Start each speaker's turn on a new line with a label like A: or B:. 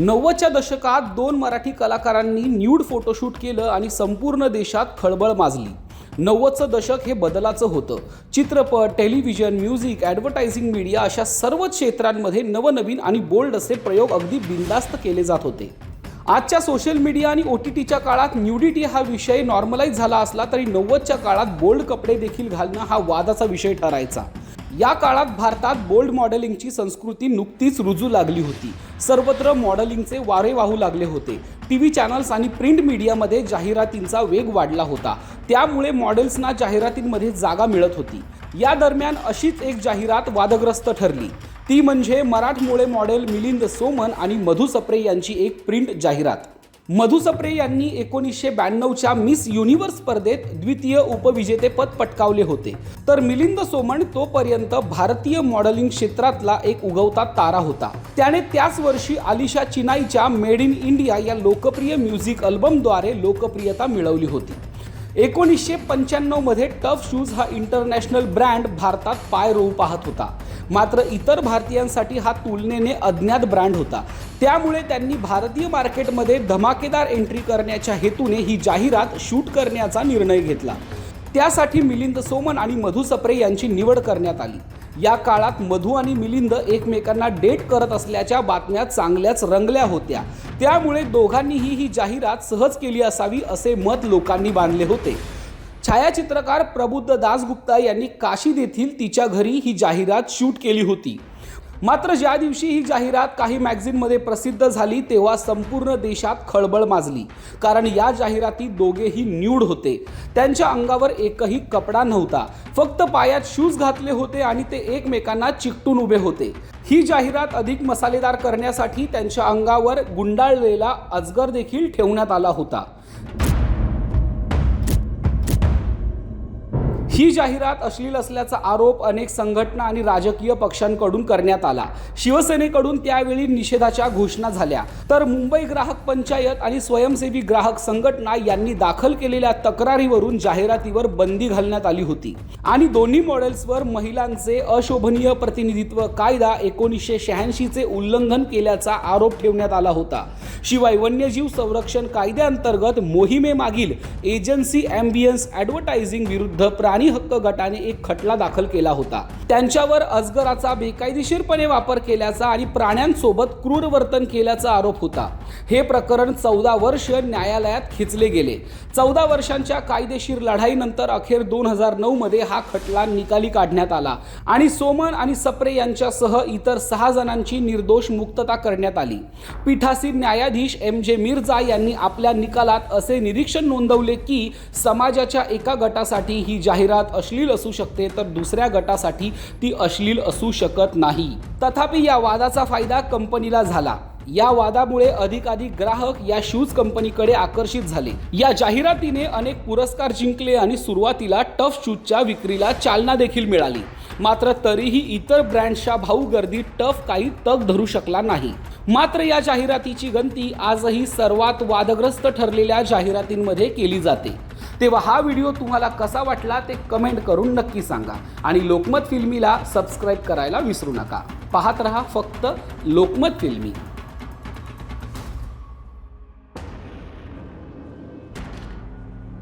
A: नव्वदच्या दशकात दोन मराठी कलाकारांनी न्यूड फोटोशूट केलं आणि संपूर्ण देशात खळबळ माजली. नव्वदचं दशक हे बदलाचं होतं. चित्रपट टेलिव्हिजन म्युझिक ॲडव्हर्टायझिंग मीडिया अशा सर्व क्षेत्रांमध्ये नवनवीन आणि बोल्ड असे प्रयोग अगदी बिनधास्त केले जात होते. आजच्या सोशल मीडिया आणि ओ टी टीच्या काळात न्यूडिटी हा विषय नॉर्मलाईज झाला असला तरी नव्वदच्या काळात बोल्ड कपडे देखील घालणं हा वादाचा विषय ठरायचा. या काळात भारतात बोल्ड मॉडेलिंगची संस्कृती नुकतीच रुजू लागली होती. सर्वत्र मॉडेलिंगचे वारे वाहू लागले होते. टी व्ही चॅनल्स आणि प्रिंट मीडियामध्ये जाहिरातींचा वेग वाढला होता. त्यामुळे मॉडेल्सना जाहिरातींमध्ये जागा मिळत होती. या दरम्यान अशीच एक जाहिरात वादग्रस्त ठरली. ती म्हणजे मराठमोळे मॉडेल मिलिंद सोमन आणि मधु सप्रे यांची एक प्रिंट जाहिरात. मधु सप्रे यांनी एकोणीसशे ब्याण्णवच्या मिस युनिव्हर्स स्पर्धेत द्वितीय उपविजेतेपद पटकावले होते. तर मिलिंद सोमण तोपर्यंत भारतीय मॉडेलिंग क्षेत्रातला एक उगवता तारा होता. त्याने त्याच वर्षी आलिशा चिनाईच्या मेड इन इंडिया या लोकप्रिय म्युझिक अल्बमद्वारे लोकप्रियता मिळवली होती. एकोणीसशे पंच्याण्णवमध्ये टफ शूज हा इंटरनॅशनल ब्रँड भारतात पाय रोवू पाहत होता. मात्र इतर भारतीयांसाठी हा तुलनेने अज्ञात ब्रँड होता. त्यामुळे त्यांनी भारतीय मार्केटमध्ये धमाकेदार एंट्री करण्याच्या हेतूने ही जाहिरात शूट करण्याचा निर्णय घेतला. त्यासाठी मिलिंद सोमन आणि मधु सप्रे यांची निवड करण्यात आली. या काळात मधू आणि मिलिंद एकमेकांना डेट करत असल्याच्या बातम्या चांगल्याच रंगल्या होत्या. त्यामुळे दोघांनीही ही जाहिरात सहज केली असावी असे मत लोकांनी बांधले होते. छायाचित्रकार प्रबुद्ध दासगुप्ता यांनी काशीद येथील तिच्या घरी ही जाहिरात शूट केली होती. मात्र ज्या दिवशी ही जाहिरात काही मॅगझिनमध्ये प्रसिद्ध झाली तेव्हा संपूर्ण देशात खळबळ माजली. कारण या जाहिराती दोघेही न्यूड होते. त्यांच्या अंगावर एकही कपडा नव्हता. फक्त पायात शूज घातले होते आणि ते एकमेकांना चिकटून उभे होते. ही जाहिरात अधिक मसालेदार करण्यासाठी त्यांच्या अंगावर गुंडाळलेला अजगर देखील ठेवण्यात आला होता. ही जाहिरात अश्लील असल्याचा आरोप अनेक संघटना आणि राजकीय पक्षांकडून करण्यात आला. शिवसेनेकडून त्यावेळी निषेधाच्या घोषणा झाल्या. तर मुंबई ग्राहक पंचायत आणि स्वयंसेवी ग्राहक संघटना यांनी दाखल केलेल्या तक्रारीवरून जाहिरातीवर बंदी घालण्यात आली होती. आणि दोन्ही मॉडेल्सवर महिलांचे अशोभनीय प्रतिनिधित्व कायदा एकोणीसशे शहाऐंशीचे उल्लंघन केल्याचा आरोप ठेवण्यात आला होता. शिवाय वन्यजीव संरक्षण कायद्याअंतर्गत मोहिमेमागील एजन्सी ॲम्बियन्स ॲडव्हर्टायझिंग विरुद्ध प्राणी हक्क गटाने एक खटला दाखल केला होता. त्यांच्यावर अजगराचा बेकायदेशीरपणे वापर केल्याचा आणि प्राण्यांसोबत क्रूर वर्तन केल्याचा आरोप होता. हे प्रकरण चौदा वर्ष न्यायालयात खिचले गेले. चौदा वर्षांच्या कायदेशीर लढाईनंतर अखेर दोन हजार नऊमध्ये हा खटला निकाली काढण्यात आला आणि सोमन आणि सप्रे यांच्यासह इतर सहा जणांची निर्दोष मुक्तता करण्यात आली. पीठासीन न्यायाधीश एम जे मिर्झा यांनी आपल्या निकालात असे निरीक्षण नोंदवले की समाजाच्या एका गटासाठी ही जाहिरात अश्लील असू शकते तर दुसऱ्या गटासाठी ती अश्लील असू शकत नाही. तथापि या वादाचा फायदा कंपनीला झाला. या वादामुळे अधिकाधिक ग्राहक या शूज कंपनीकडे आकर्षित झाले. या जाहिरातीने अनेक पुरस्कार जिंकले आणि सुरुवातीला टफ शूजच्या विक्रीला चालना देखील मिळाली. मात्र तरीही इतर ब्रँड्सच्या भाऊ गर्दी टफ काही तग धरू शकला नाही. मात्र या जाहिरातीची गंती आजही सर्वात वादग्रस्त ठरलेल्या जाहिरातींमध्ये केली जाते. तेव्हा हा व्हिडिओ तुम्हाला कसा वाटला ते कमेंट करून नक्की सांगा आणि लोकमत फिल्मीला सबस्क्राईब करायला विसरू नका. पाहत रहा फक्त लोकमत फिल्मी.